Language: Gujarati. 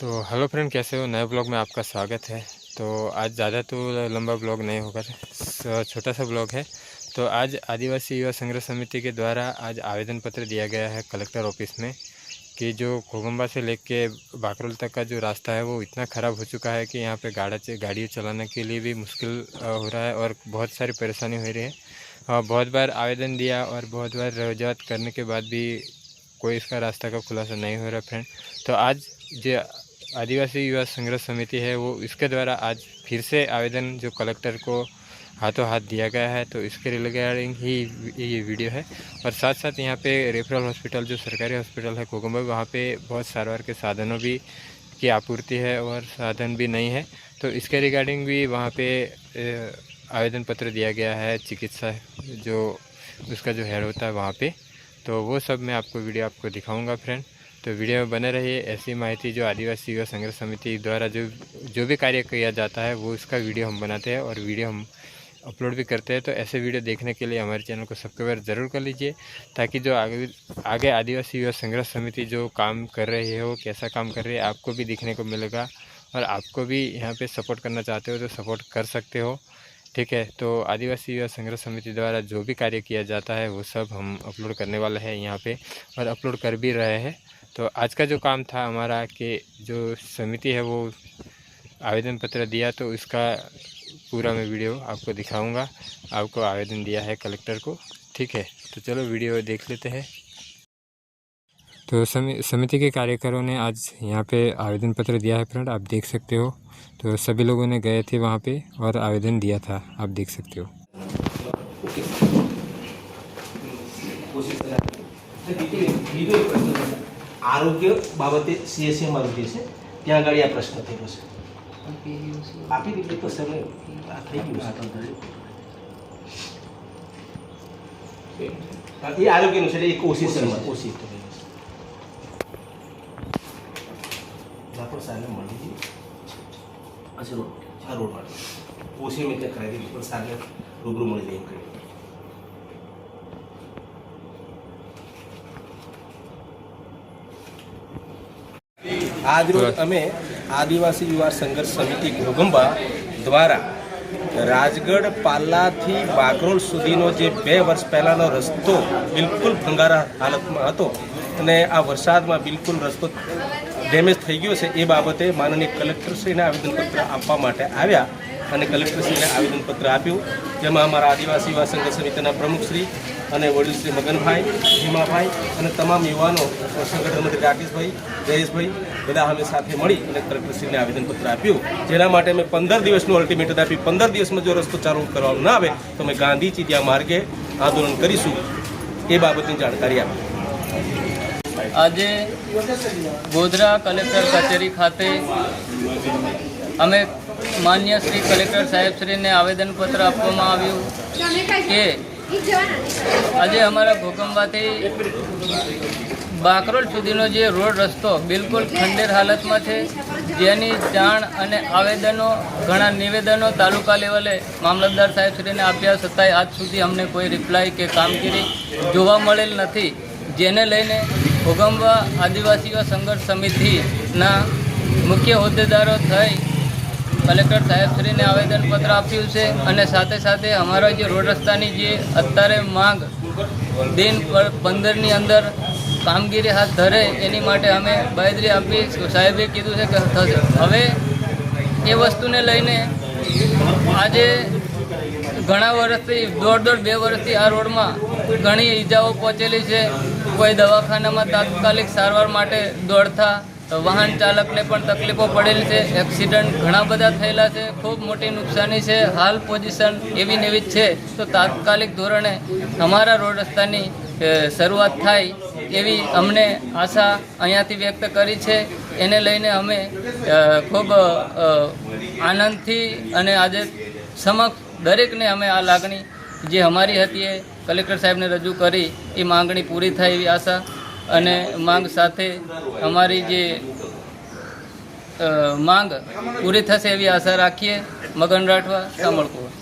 तो हेलो फ्रेंड, कैसे हो? नए ब्लॉग में आपका स्वागत है। तो आज ज़्यादा तो लंबा ब्लॉग नहीं होगा छोटा सा ब्लॉग है। तो आज आदिवासी युवा संघर्ष समिति के द्वारा आज आवेदन पत्र दिया गया है कलेक्टर ऑफ़िस में कि जो खोगम्बा से लेके बाकरोल तक का जो रास्ता है, वो इतना ख़राब हो चुका है कि यहाँ पे गाड़ा गाड़ी चलाने के लिए भी मुश्किल हो रहा है और बहुत सारी परेशानी हो रही है। बहुत बार आवेदन दिया और बहुत बार रजूआत करने के बाद भी कोई इसका रास्ता का खुलासा नहीं हो रहा फ्रेंड। तो आज जो आदिवासी युवा संघर्ष समिति है, वो इसके द्वारा आज फिर से आवेदन जो कलेक्टर को हाथों हाथ दिया गया है तो इसके रिगार्डिंग ही ये वीडियो है। और साथ साथ यहाँ पे रेफरल हॉस्पिटल जो सरकारी हॉस्पिटल है कोगम्बा वहाँ पे बहुत सारवार के साधनों भी की आपूर्ति है और साधन भी नहीं है। तो इसके रिगार्डिंग भी वहाँ पे आवेदन पत्र दिया गया है, चिकित्सा जो, उसका जो हेड होता है वहाँ पे। तो वो सब मैं आपको वीडियो आपको दिखाऊँगा फ्रेंड तो वीडियो में बने रहिए ऐसी माहिती जो आदिवासी युवा संघर्ष समिति द्वारा जो जो भी कार्य किया जाता है, वो उसका वीडियो हम बनाते हैं और वीडियो हम अपलोड भी करते हैं। तो ऐसे वीडियो देखने के लिए हमारे चैनल को सब्सक्राइब ज़रूर कर लीजिए, ताकि जो आगे आगे आदिवासी युवा संघर्ष समिति जो काम कर रही है वो कैसा काम कर रही है, आपको भी देखने को मिलेगा। और आपको भी यहाँ पे सपोर्ट करना चाहते हो तो सपोर्ट कर सकते हो। ठीक है तो आदिवासी युवा संघर्ष समिति द्वारा जो भी कार्य किया जाता है, वो सब हम अपलोड करने वाले हैं यहाँ पे और अपलोड कर भी रहे हैं। तो आज का जो काम था, हमारा कि जो समिति है, वो आवेदन पत्र दिया तो उसका पूरा मैं वीडियो आपको दिखाऊँगा। आपको आवेदन दिया है कलेक्टर को, ठीक है? तो चलो वीडियो देख लेते हैं। तो समि समिति के कार्यकरों ने आज यहाँ पे आवेदन पत्र दिया है फ्रेंड आप देख सकते हो तो सभी लोगों ने गए थे वहाँ पे और आवेदन दिया था आप देख सकते हो બીજો એક પ્રશ્ન છે. આરોગ્ય બાબતે સીએસએમ આરોગ્ય છે ત્યાં આગળ આ પ્રશ્ન થયેલો છે આપી દીધી તો સર આ થઈ ગયું છે હા, એ આરોગ્યનું છે એટલે એક ઓસી સરમાં ઓસી થયેલું છે રાપર સાહેબને મળી અચ્છા રોડ આ રોડ માટે ઓસી મેં ત્યાં કરાવી દીધી, પણ સાહેબને રૂબરૂ મળી જાય એમ કહ્યું આજરોજ અમે આદિવાસી યુવા સંઘર્ષ સમિતિ ઘોગંબા દ્વારા રાજગઢ પાલ્લાથી બાકરોલ સુધીનો જે બે વર્ષ પહેલાંનો રસ્તો બિલકુલ ભંગારા હાલતમાં હતો અને આ વરસાદમાં બિલકુલ રસ્તો ડેમેજ થઈ ગયો છે એ બાબતે માનનીય કલેક્ટરશ્રીને આવેદનપત્ર આપવા માટે આવ્યા અને કલેક્ટરશ્રીને આવેદનપત્ર આપ્યું. જેમાં અમારા આદિવાસી યુવા સંઘ સમિતિના પ્રમુખશ્રી અને વડીલ શ્રી મગનભાઈ, ભીમાભાઈ અને તમામ યુવાનો સંગઠન રાકેશભાઈ, જયેશભાઈ બધા અમે સાથે મળી અને કલેક્ટરશ્રીને આવેદનપત્ર આપ્યું. જેના માટે અમે પંદર દિવસનું અલ્ટિમેટમ આપ્યું પંદર દિવસમાં જો રસ્તો ચાલુ કરવામાં ના આવે, તો અમે ગાંધીજી ત્યાં માર્ગે આંદોલન કરીશું એ બાબતની જાણકારી આપી. આજે ગોધરા કલેક્ટર કચેરી ખાતે અમે માન્ય શ્રી કલેક્ટર સાહેબશ્રીને આવેદનપત્ર આપવામાં આવ્યું કે આજે અમારા ભૂકંપમાંથી બાકરોલ સુધીનો જે રોડ રસ્તો બિલકુલ ખંડેર હાલતમાં છે. જેની જાણ અને આવેદનો, ઘણા નિવેદનો તાલુકા લેવલે મામલતદાર સાહેબશ્રીને આપ્યા છતાંય આજ સુધી અમને કોઈ રિપ્લાય કે કામગીરી જોવા મળેલ નથી. જેને લઈને ભોગંબા આદિવાસીઓ સંઘર્ષ સમિતિના મુખ્ય હોદ્દેદારો થઈ કલેક્ટર સાહેબશ્રીને આવેદનપત્ર આપ્યું છે અને સાથે સાથે અમારા જે રોડ રસ્તાની જે અત્યારે માંગ દિન પંદરની અંદર કામગીરી હાથ ધરે એની માટે અમે બાયદરી આપી. સાહેબે કીધું છે કે થશે. હવે એ વસ્તુને લઈને આજે ઘણા વર્ષથી, દોઢ દોઢ બે વર્ષથી આ રોડમાં ઘણી ઈજાઓ પહોંચેલી છે. કોઈ દવાખાનામાં તાત્કાલિક સારવાર માટે દોડતા વાહન ચાલકને પણ તકલીફો પડેલી છે. એક્સિડન્ટ ઘણા બધા થયેલા છે. ખૂબ મોટી નુકસાની છે. હાલ પોઝિશન એવી ને એવી જ છે. તો તાત્કાલિક ધોરણે અમારા રોડ રસ્તાની શરૂઆત થાય એવી અમને આશા અહીંયાથી વ્યક્ત કરી છે. એને લઈને અમે ખૂબ આનંદથી અને આજે સમક્ષ દરેકને અમે આ લાગણી જે અમારી હતી એ કલેક્ટર સાહેબને રજૂ કરી એ માંગણી પૂરી થાય એવી આશા અને માંગ સાથે અમારી જે માંગ પૂરી થશે એવી આશા રાખીએ. મગન રાઠવા સામળકુવા